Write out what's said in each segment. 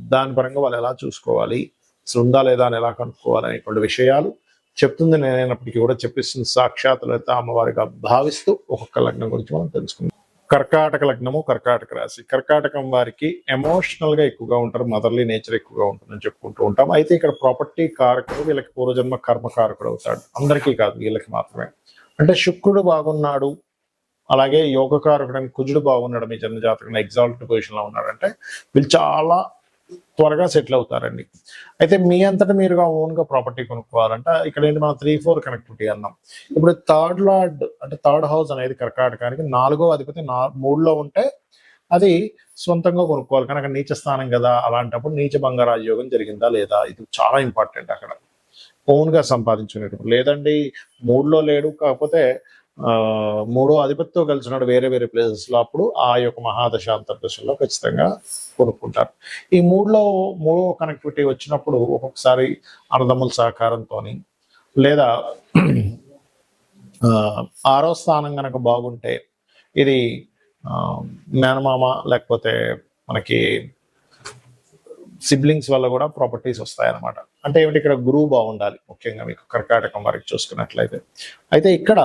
దాని పరంగా వాళ్ళు ఎలా చూసుకోవాలి? అసలు ఉందా లేదా అని ఎలా కనుక్కోవాలి అనేటువంటి విషయాలు చెప్తుంది. నేనైనప్పటికీ కూడా చెప్పిస్తుంది సాక్షాత్ లలిత అమ్మవారిగా భావిస్తూ ఒక్కొక్క లగ్నం గురించి మనం తెలుసుకుందాం. కర్కాటక లగ్నము కర్కాటక రాశి? కర్కాటకం వారికి ఎమోషనల్గా ఎక్కువగా ఉంటారు. మదర్లీ నేచర్ ఎక్కువగా ఉంటుందని చెప్పుకుంటూ ఉంటాం. అయితే ఇక్కడ ప్రాపర్టీ కారకుడు వీళ్ళకి పూర్వజన్మ కర్మకారకుడు అవుతాడు. అందరికీ కాదు వీళ్ళకి మాత్రమే. అంటే శుక్రుడు బాగున్నాడు. అలాగే యోగకారకుడని కుజుడు బాగున్నాడు. మీ జన్మ జాతకంలో ఎగ్జాల్ట్ పొజిషన్లో ఉన్నాడు ఉన్నాడంటే వీళ్ళు చాలా త్వరగా సెటిల్ అవుతారండి. అయితే మీ అంతటా మీరుగా ఓన్గా ప్రాపర్టీ కొనుక్కోవాలంటే. ఇక్కడ ఏంటి మనం త్రీ ఫోర్ కనెక్టివిటీ అన్నాం. ఇప్పుడు థర్డ్ లార్డ్ అంటే థర్డ్ హౌస్ అనేది కర్కాటకానికి నాలుగో అధిపతి నా మూడులో ఉంటే అది సొంతంగా కొనుక్కోవాలి. కానీ అక్కడ నీచ స్థానం కదా అలాంటప్పుడు నీచ బంగారాజ యోగం జరిగిందా లేదా? ఇది చాలా ఇంపార్టెంట్ అక్కడ. ఓన్గా సంపాదించుకునేటప్పుడు. లేదండి మూడులో లేడు కాకపోతే మూడో అధిపతితో కలిసి ఉన్నాడు వేరే వేరే ప్లేసెస్లో అప్పుడు ఆ యొక్క మహాదశ అంతర్దశలో ఖచ్చితంగా కొనుక్కుంటారు. ఈ మూడులో మూడో కనెక్టివిటీ వచ్చినప్పుడు ఒక్కొక్కసారి అన్నదమ్ముల సహకారంతో లేదా ఆరో స్థానం కనుక బాగుంటే ఇది మేనమామ లేకపోతే మనకి సిబ్లింగ్స్ వల్ల కూడా ప్రాపర్టీస్ వస్తాయన్నమాట. అంటే ఏమిటి? ఇక్కడ గురువు బాగుండాలి ముఖ్యంగా మీకు కర్కాటకం వారికి చూసుకున్నట్లయితే. అయితే ఇక్కడ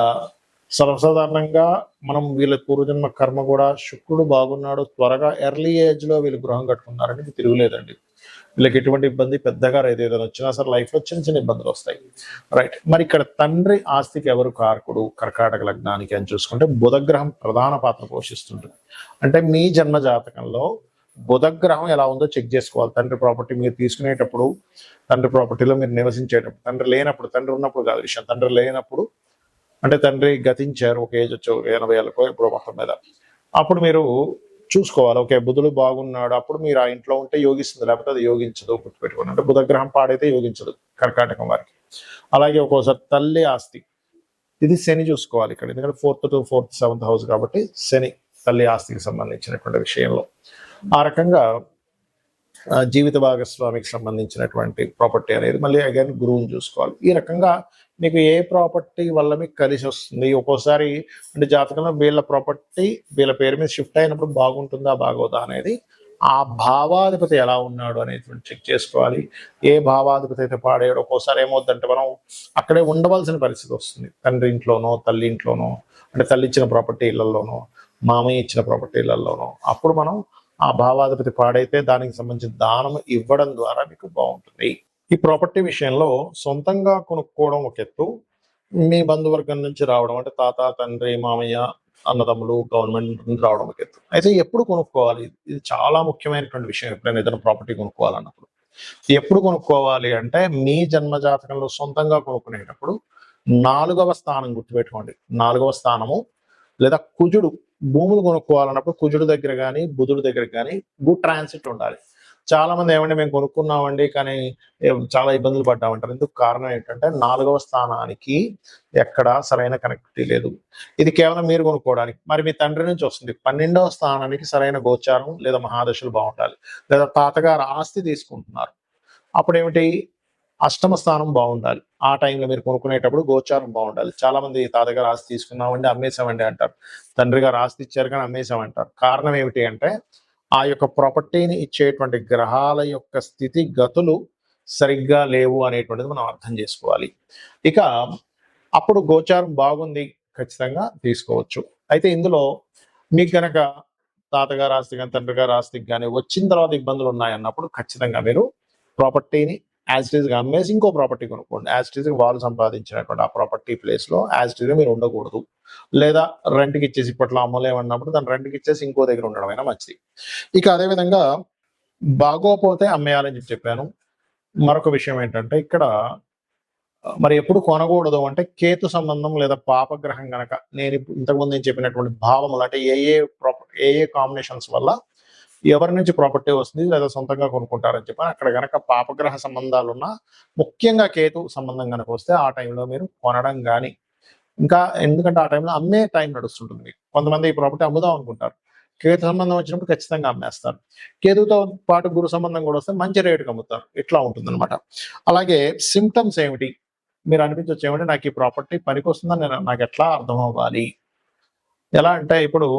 సర్వసాధారణంగా మనం వీళ్ళ పూర్వజన్మ కర్మ కూడా శుక్రుడు బాగున్నాడు త్వరగా ఎర్లీ ఏజ్లో వీళ్ళు గృహం కట్టుకున్నారని మీకు తిరుగులేదండి వీళ్ళకి ఎటువంటి ఇబ్బంది పెద్దగా రైతు ఏదైనా వచ్చినా సరే లైఫ్లో చిన్న చిన్న ఇబ్బందులు వస్తాయి. రైట్ మరి ఇక్కడ తండ్రి ఆస్తికి ఎవరు కారకుడు? కర్కాటక లగ్నానికి అని చూసుకుంటే బుధగ్రహం ప్రధాన పాత్ర పోషిస్తుంటుంది. అంటే మీ జన్మ జాతకంలో బుధగ్రహం ఎలా ఉందో చెక్ చేసుకోవాలి. తండ్రి ప్రాపర్టీ మీరు తీసుకునేటప్పుడు తండ్రి ప్రాపర్టీలో మీరు నివసించేటప్పుడు తండ్రి లేనప్పుడు తండ్రి ఉన్నప్పుడు కాదు విషయం. తండ్రి లేనప్పుడు అంటే తండ్రి గతించారు ఒక ఏజ్ వచ్చి ఒక ఎనభై ఏళ్ళకో ఇప్పుడు మొత్తం మీద. అప్పుడు మీరు చూసుకోవాలి ఓకే బుధుడు బాగున్నాడు అప్పుడు మీరు ఆ ఇంట్లో ఉంటే యోగిస్తుంది లేకపోతే అది యోగించదు గుర్తుపెట్టుకోండి. అంటే బుధగ్రహం పాడైతే యోగించదు కర్కాటకం వారికి. అలాగే ఒక్కోసారి తల్లి ఆస్తి. ఇది శని చూసుకోవాలి ఇక్కడ ఎందుకంటే fourth to fourth seventh house కాబట్టి శని తల్లి ఆస్తికి సంబంధించినటువంటి విషయంలో. ఆ రకంగా జీవిత భాగస్వామికి సంబంధించినటువంటి ప్రాపర్టీ అనేది మళ్ళీ అగైన్ గురువుని చూసుకోవాలి. ఈ రకంగా మీకు ఏ ప్రాపర్టీ వల్ల మీకు కలిసి వస్తుంది? ఒక్కోసారి అంటే జాతకంలో వీళ్ళ ప్రాపర్టీ వీళ్ళ పేరు మీద షిఫ్ట్ అయినప్పుడు బాగుంటుందా బాగోదా అనేది ఆ భావాధిపతి ఎలా ఉన్నాడు అనేటువంటి చెక్ చేసుకోవాలి. ఏ భావాధిపతి అయితే పాడాడు ఒక్కోసారి ఏమవుద్దంటే మనం అక్కడే ఉండవలసిన పరిస్థితి వస్తుంది. తండ్రి ఇంట్లోనో తల్లి ఇంట్లోనో అంటే తల్లి ఇచ్చిన ప్రాపర్టీ ఇళ్ళలోనో మామయ్య ఇచ్చిన ప్రాపర్టీ ఇళ్ళలోనో అప్పుడు మనం ఆ భావాధిపతి పాడైతే దానికి సంబంధించిన దానం ఇవ్వడం ద్వారా మీకు బాగుంటుంది. ఈ ప్రాపర్టీ విషయంలో సొంతంగా కొనుక్కోవడం ఒక ఎత్తు. మీ బంధువర్గం నుంచి రావడం అంటే తాత తండ్రి మామయ్య అన్నదమ్ములు గవర్నమెంట్ నుంచి రావడం ఒక ఎత్తు. అయితే ఎప్పుడు కొనుక్కోవాలి? ఇది చాలా ముఖ్యమైనటువంటి విషయం ఎప్పుడైనా ఏదైనా ప్రాపర్టీ కొనుక్కోవాలన్నప్పుడు. ఎప్పుడు కొనుక్కోవాలి అంటే మీ జన్మ జాతకంలో సొంతంగా కొనుక్కునేటప్పుడు నాలుగవ స్థానం గుర్తుపెట్టుకోండి. నాలుగవ స్థానము లేదా కుజుడు భూములు కొనుక్కోవాలన్నప్పుడు కుజుడు దగ్గర కానీ బుధుడు దగ్గర కానీ గుడ్ ట్రాన్సిట్ ఉండాలి. చాలా మంది ఏమంటే మేము కొనుక్కున్నామండి కానీ చాలా ఇబ్బందులు పడ్డామంటారు. ఎందుకు కారణం ఏంటంటే నాలుగవ స్థానానికి ఎక్కడ సరైన కనెక్టివిటీ లేదు. ఇది కేవలం మీరు కొనుక్కోవడానికి. మరి మీ తండ్రి నుంచి వస్తుంది. పన్నెండవ స్థానానికి సరైన గోచారం లేదా మహాదశలు బాగుండాలి. లేదా తాతగారు ఆస్తి తీసుకుంటున్నారు. అప్పుడు ఏమిటి అష్టమ స్థానం బాగుండాలి. ఆ టైంలో మీరు కొనుక్కునేటప్పుడు గోచారం బాగుండాలి. చాలా మంది తాతగారు ఆస్తి తీసుకున్నామండి అమ్మేశామండి అంటారు. తండ్రి గారు ఆస్తి ఇచ్చారు కానీ అమ్మేశామంటారు. కారణం ఏమిటి అంటే ఆ యొక్క ప్రాపర్టీని ఇచ్చేటువంటి గ్రహాల యొక్క స్థితి గతులు సరిగ్గా లేవు అనేటువంటిది మనం అర్థం చేసుకోవాలి. ఇక అప్పుడు గోచారం బాగుంది ఖచ్చితంగా తీసుకోవచ్చు. అయితే ఇందులో మీకు గనక తాతగారు ఆస్తి కానీ తండ్రి గారు ఆస్తికి కానీ వచ్చిన తర్వాత ఇబ్బందులు ఉన్నాయన్నప్పుడు ఖచ్చితంగా మీరు ప్రాపర్టీని యాజ్ అమ్మేసి ఇంకో ప్రాపర్టీ కొనుక్కోండి. యాజ్ వాళ్ళు సంపాదించినటువంటి ఆ ప్రాపర్టీ ప్లేస్లో యాజ్ మీరు ఉండకూడదు. లేదా రెంట్కి ఇచ్చేసి ఇప్పట్లో అమ్మలేమన్నప్పుడు దాన్ని రెంట్కి ఇచ్చేసి ఇంకో దగ్గర ఉండడమైనా మంచిది. ఇక అదేవిధంగా బాగోపోతే అమ్మేయాలని చెప్పి చెప్పాను. మరొక విషయం ఏంటంటే ఇక్కడ మరి ఎప్పుడు కొనకూడదు అంటే కేతు సంబంధం లేదా పాపగ్రహం గనక నేను ఇంతకుముందు నేను చెప్పినటువంటి భావములు అంటే ఏ a proper A A combinations వల్ల ఎవరి నుంచి ప్రాపర్టీ వస్తుంది లేదా సొంతంగా కొనుక్కుంటారని చెప్పి అక్కడ గనక పాపగ్రహ సంబంధాలు ఉన్న ముఖ్యంగా కేతు సంబంధం కనుక వస్తే ఆ టైంలో మీరు కొనడం కానీ ఇంకా ఎందుకంటే ఆ టైంలో అమ్మే టైం నడుస్తుంటుంది మీకు. కొంతమంది ఈ ప్రాపర్టీ అమ్ముదాం అనుకుంటారు. కేతు సంబంధం వచ్చినప్పుడు ఖచ్చితంగా అమ్మేస్తారు. కేతుతో పాటు గురు సంబంధం కూడా వస్తే మంచి రేటుకి అమ్ముతారు. ఇట్లా ఉంటుందన్నమాట. అలాగే సిమ్టమ్స్ ఏమిటి? మీరు అనిపించవచ్చు ఏమంటే నాకు ఈ ప్రాపర్టీ పనికి వస్తుందని నేను నాకు ఎట్లా అర్థం అవ్వాలి? ఎలా అంటే ఇప్పుడు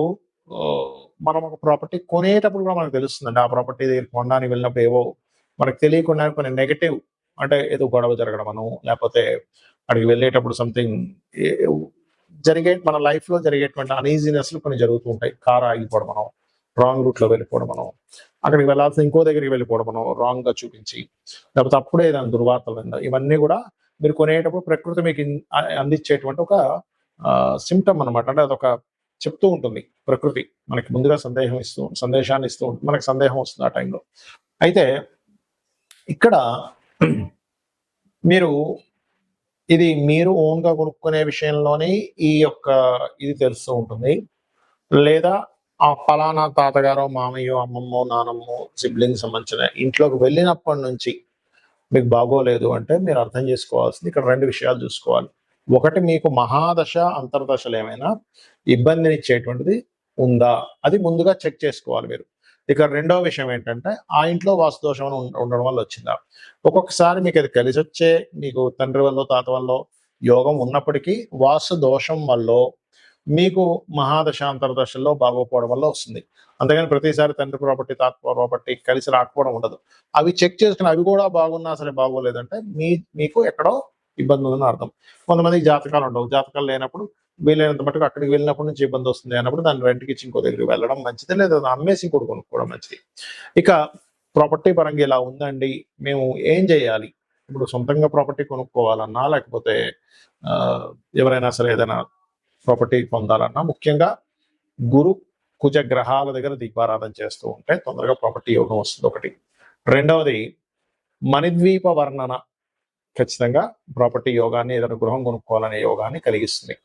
మనం ఒక ప్రాపర్టీ కొనేటప్పుడు కూడా మనకు తెలుస్తుందండి. ఆ ప్రాపర్టీ దగ్గర కొనడానికి వెళ్ళినప్పుడు ఏవో మనకు తెలియకుండా కొన్ని నెగటివ్ అంటే ఏదో గొడవ జరగడం లేకపోతే అక్కడికి వెళ్ళేటప్పుడు సంథింగ్ జరిగే మన లైఫ్లో జరిగేటువంటి అనీజినెస్ కొన్ని జరుగుతూ ఉంటాయి. కార్ ఆగిపోవడం మనం రాంగ్ రూట్లో వెళ్ళిపోవడం మనం అక్కడికి వెళ్ళాల్సిన ఇంకో దగ్గరికి వెళ్ళిపోవడం మనం రాంగ్గా చూపించి లేకపోతే అప్పుడే దాని దుర్వార్తలు ఇవన్నీ కూడా మీరు కొనేటప్పుడు ప్రకృతి మీకు అందించేటువంటి ఒక సిమ్టమ్ అన్నమాట. అంటే అదొక చెప్తూ ఉంటుంది ప్రకృతి మనకి ముందుగా సందేహం ఇస్తూ సందేశాన్ని ఇస్తూ ఉంటుంది మనకి సందేహం వస్తుంది ఆ టైంలో అయితే ఇక్కడ మీరు ఇది మీరు ఓన్గా కొనుక్కునే విషయంలోనే ఈ యొక్క ఇది తెలుస్తూ ఉంటుంది. లేదా ఆ ఫలానా తాతగారో మామయ్యో అమ్మమ్మో నానమ్మో సిబ్లింగ్ సంబంధించిన ఇంట్లోకి వెళ్ళినప్పటి నుంచి మీకు బాగోలేదు అంటే మీరు అర్థం చేసుకోవాల్సింది. ఇక్కడ రెండు విషయాలు చూసుకోవాలి. ఒకటి మీకు మహాదశ అంతర్దశలు ఏమైనా ఇబ్బందినిచ్చేటువంటిది ఉందా? అది ముందుగా చెక్ చేసుకోవాలి మీరు. ఇక రెండో విషయం ఏంటంటే ఆ ఇంట్లో వాసుదోషం అని ఉండడం వల్ల వచ్చిందా? ఒక్కొక్కసారి మీకు అది కలిసి వచ్చే మీకు తండ్రి వల్ల తాత వల్ల యోగం ఉన్నప్పటికీ వాసు దోషం వల్ల మీకు మహాదశ అంతర్దశల్లో బాగోపోవడం వల్ల వస్తుంది. అంతేగాని ప్రతిసారి తండ్రి ప్రాపర్టీ తాత ప్రాపర్టీ కలిసి రాకపోవడం ఉండదు. అవి చెక్ చేసుకుని అవి కూడా బాగున్నా సరే బాగోలేదంటే మీ మీకు ఎక్కడో ఇబ్బంది ఉందని అర్థం. కొంతమందికి జాతకాలు ఉండవు జాతకాలు లేనప్పుడు వీలైనంత మటుకు అక్కడికి వెళ్ళినప్పటి నుంచి ఇబ్బంది వస్తుంది అన్నప్పుడు దాన్ని రెంట్కి ఇచ్చి ఇంకో దగ్గరికి వెళ్ళడం మంచిది లేదా దాన్ని అమ్మేసి ఇంకోటి కొనుక్కోవడం మంచిది. ఇక ప్రాపర్టీ పరంగా ఇలా ఉందండి. మేము ఏం చేయాలి? ఇప్పుడు సొంతంగా ప్రాపర్టీ కొనుక్కోవాలన్నా లేకపోతే ఆ, ఎవరైనా సరే ఏదైనా ప్రాపర్టీ పొందాలన్నా ముఖ్యంగా గురు కుజ గ్రహాల దగ్గర దీపారాధన చేస్తూ ఉంటే తొందరగా ప్రాపర్టీ యోగం వస్తుంది ఒకటి. రెండవది మణిద్వీప వర్ణన ఖచ్చితంగా ప్రాపర్టీ యోగాన్ని ఏదైనా గృహం కొనుక్కోవాలనే యోగాన్ని కలిగిస్తుంది.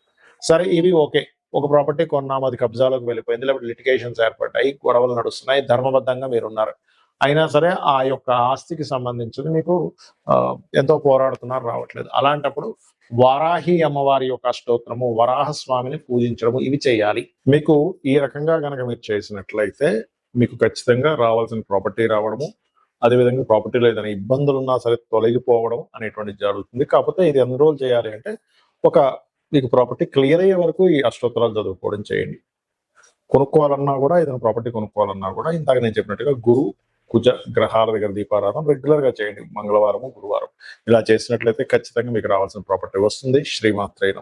సరే ఇవి ఓకే. ఒక ప్రాపర్టీ కొన్నాము అది కబ్జాలోకి వెళ్ళిపోయింది లేకపోతే లిటిగేషన్స్ ఏర్పడ్డాయి గొడవలు నడుస్తున్నాయి ధర్మబద్ధంగా మీరు ఉన్నారు అయినా సరే ఆ యొక్క ఆస్తికి సంబంధించి మీకు ఎంతో పోరాడుతున్నారు రావట్లేదు. అలాంటప్పుడు వారాహి అమ్మవారి యొక్క అష్టోత్తరము వరాహ స్వామిని పూజించడము ఇవి చేయాలి. మీకు ఈ రకంగా గనక మీరు చేసినట్లయితే మీకు ఖచ్చితంగా రావాల్సిన ప్రాపర్టీ రావడము అదేవిధంగా ప్రాపర్టీలో ఏదైనా ఇబ్బందులు ఉన్నా సరే తొలగిపోవడం అనేటువంటిది జరుగుతుంది. కాకపోతే ఇది ఎన్ని రోజులు చేయాలి అంటే ఒక మీకు ప్రాపర్టీ క్లియర్ అయ్యే వరకు ఈ అష్టోత్తరాలు చదువుకోవడం చేయండి. కొనుక్కోవాలన్నా కూడా ఏదైనా ప్రాపర్టీ కొనుక్కోవాలన్నా కూడా ఇందాక నేను చెప్పినట్టుగా గురు కుజ గ్రహాల దగ్గర దీపారాధన రెగ్యులర్గా చేయండి. మంగళవారము గురువారం. ఇలా చేసినట్లయితే ఖచ్చితంగా మీకు రావాల్సిన ప్రాపర్టీ వస్తుంది. శ్రీమాత్రైన